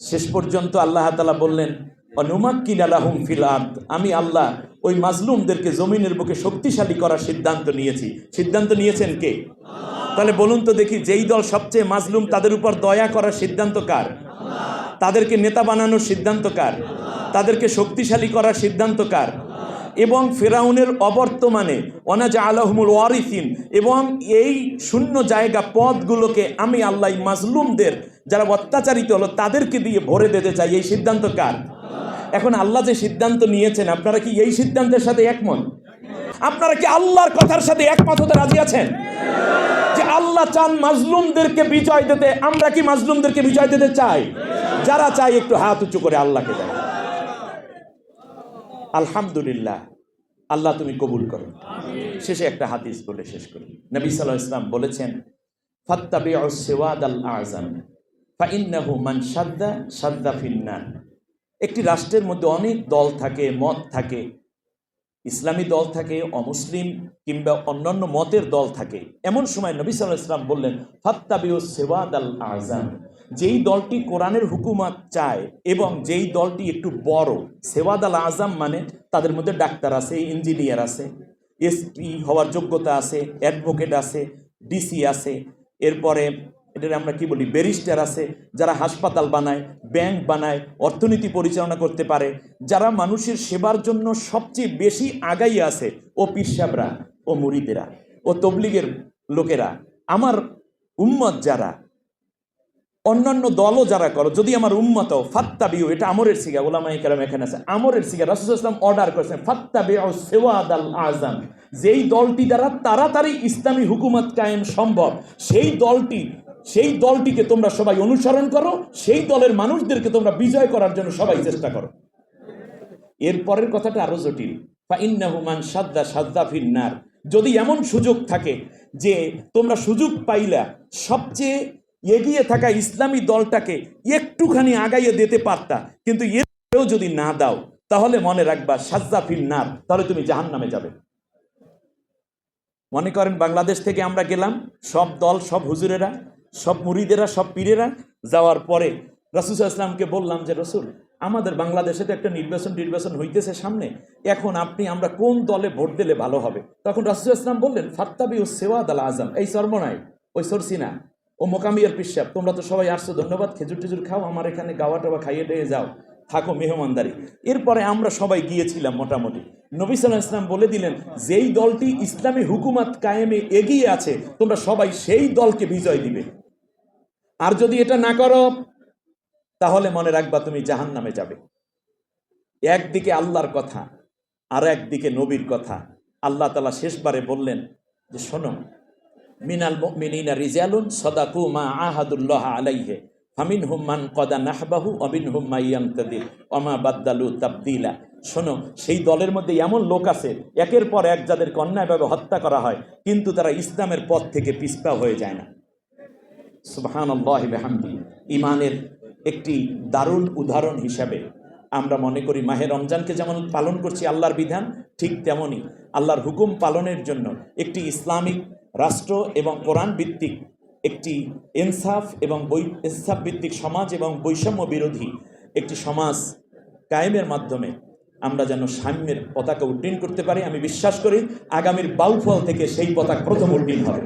শেষ পর্যন্ত আল্লাহ তালা বললেন, অনুমাক্কিল আলাহুম ফিল আর্দ। আমি আল্লাহ ওই মাজলুমদেরকে জমিনের বুকে শক্তিশালী করার সিদ্ধান্ত নিয়েছি। সিদ্ধান্ত নিয়েছেন কে? তাহলে বলুন তো দেখি, যেই দল সবচেয়ে মাজলুম, তাদের উপর দয়া করার সিদ্ধান্ত কার? তাদেরকে নেতা বানানোর সিদ্ধান্ত কার? তাদেরকে শক্তিশালী করার সিদ্ধান্ত কার? এবং ফেরাউনের অবর্তমানে অনাজা আলহমুল ওয়ারিসিন, এবং এই শূন্য জায়গা পদগুলোকে আমি আল্লাহ মাজলুমদের যারা অত্যাচারিত হলো তাদেরকে দিয়ে ভরে দিতে চাই। এই সিদ্ধান্ত কার? এখন আল্লাহ যে সিদ্ধান্ত নিয়েছেন, আপনারা কি এই সিদ্ধান্তের সাথে একমত? আপনারা কি আল্লাহর কথার সাথে একমত হতে রাজি আছেন? যে আল্লাহ চান মাজলুমদেরকে বিজয় দিতে, আমরা কি মাজলুমদেরকে বিজয় দিতে চাই? যারা চাই একটু হাত উঁচু করে আল্লাহকে দেয় আলহামদুলিল্লাহ। আল্লাহ তুমি কবুল করো। শেষে একটা হাদিস বলে শেষ করি। নবী সাল্লাহ ইসলাম বলেছেন ফাত্তাবি সেওয়াদ আল আজাম ফাইন্নাহু মান সাদ্দা সাদ্দা ফিন্নান একটি রাষ্ট্রের মধ্যে অনেক দল থাকে, মত থাকে। ইসলামী দল থাকে, অমুসলিম কিংবা অন্যান্য মতের দল থাকে। এমন সময় নবী সাল্লাহ ইসলাম বললেন, ফাত্তাবিউ সেওয়াদ আল আজাম যেই দলটি কোরআনের হুকুমাত চায় এবং যেই দলটি একটু বড় সেওয়াদ আল আজাম মানে তাদের মধ্যে ডাক্তার আছে, ইঞ্জিনিয়ার আছে এসপি হওয়ার যোগ্যতা আছে, অ্যাডভোকেট আছে, ডিসি আছে, এরপরে এটার আমরা কি বলি, ব্যারিস্টার আছে, যারা হাসপাতাল বানায়, ব্যাংক বানায়, অর্থনীতি পরিচালনা করতে পারে, যারা মানুষের সেবার জন্য সবচেয়ে বেশি আগাই আছে, ও পিসাবরা ও মুরিদেরা, ও তবলিগের লোকেরা। আমার উম্মত যারা অন্যান্য দলও যারা করো, যদি আমার উম্মত ফাত্তা বিউ এটা আমরের সিগা ওলামা ইকরাম এখানে আছে, আমরের সিগা, রাসূল ইসলাম অর্ডার করেছেন, ফাত্তাবিউ সেওয়াদ আল আজম যেই দলটি দ্বারা তাড়াতাড়ি ইসলামী হুকুমত কায়েম সম্ভব, সেই দলটি, সেই দলটিকে তোমরা সবাই অনুসরণ করো, সেই দলের মানুষদেরকে তোমরা বিজয় করার জন্য সবাই চেষ্টা করো। এরপরের কথাটা আরও জটিল ফাইন্নাহুমান সাদ্দা সাদ্দা ফিন্নার যদি এমন সুযোগ থাকে যে তোমরা সুযোগ পাইলা, সবচেয়ে এগিয়ে থাকা ইসলামী দলটাকে একটুখানি আগাইয়ে দিতে পারতা, কিন্তু এও যদি না দাও, তাহলে মনে রাখবা সাজ্জা ফিন্নার তাহলে তুমি জাহান নামে যাবে। মনে করেন বাংলাদেশ থেকে আমরা গেলাম, সব দল, সব হুজুরেরা, সব মুরিদেরা, সব পীরেরা, যাওয়ার পরে রসুল ইসলামকে বললাম যে, রসুল, আমাদের বাংলাদেশে তো একটা নির্বাচন নির্বাচন হইতেছে সামনে, এখন আপনি আমরা কোন দলে ভোট দিলে ভালো হবে? তখন রসুল ইসলাম বললেন ফাত্তাবি ও সেওয়াদ আল আজম এই সর্বনাই, ওই সরসিনা ও মোকামিয়ার পিসাব, তোমরা তো সবাই আসছো, ধন্যবাদ, খেজুর টেজুর খাও, আমার এখানে গাওয়া টাওয়া খাইয়ে দিয়ে যাও, থাকো মেহমানদারি। এরপরে আমরা সবাই গিয়েছিলাম মোটামুটি। নবী সাল্লাহ ইসলাম বলে দিলেন, যেই দলটি ইসলামী হুকুমাত কায়েমে এগিয়ে আছে, তোমরা সবাই সেই দলকে বিজয় দিবে। আর যদি এটা না করো, তাহলে মনে রাখবা তুমি জাহান নামে যাবে। একদিকে আল্লাহর কথা, আর একদিকে নবীর কথা। আল্লাহ তালা শেষবারে বললেন যে, শোনো মিনাল মিনিনা রিজালুন সদাকু মা আহাদুল্লাহ আলাইহে ফামিন হুম্মান কদা নাহবাহু অবিন হুম্মা ইয়ামতাদিল অমা বাদ্দালু তাবদিলা। শোনো, সেই দলের মধ্যে এমন লোক আছে, একের পর এক যাদেরকে অন্যায়ভাবে হত্যা করা হয়, কিন্তু তারা ইসলামের পথ থেকে পিস্পা হয়ে যায় না। সুবাহান আল্লাহামদি ইমানের একটি দারুণ উদাহরণ হিসাবে আমরা মনে করি, মাহে রমজানকে যেমন পালন করছি আল্লাহর বিধান, ঠিক তেমনই আল্লাহর হুকুম পালনের জন্য একটি ইসলামিক রাষ্ট্র এবং কোরআন ভিত্তিক একটি ইনসাফ এবং বৈ, ইনসাফ ভিত্তিক সমাজ এবং বৈষম্য বিরোধী একটি সমাজ কায়েমের মাধ্যমে আমরা যেন সাম্যের পতাকা উড্ডীন করতে পারি। আমি বিশ্বাস করি আগামীর বাউফল থেকে সেই পতাকা প্রথম উড্ডীন হবে।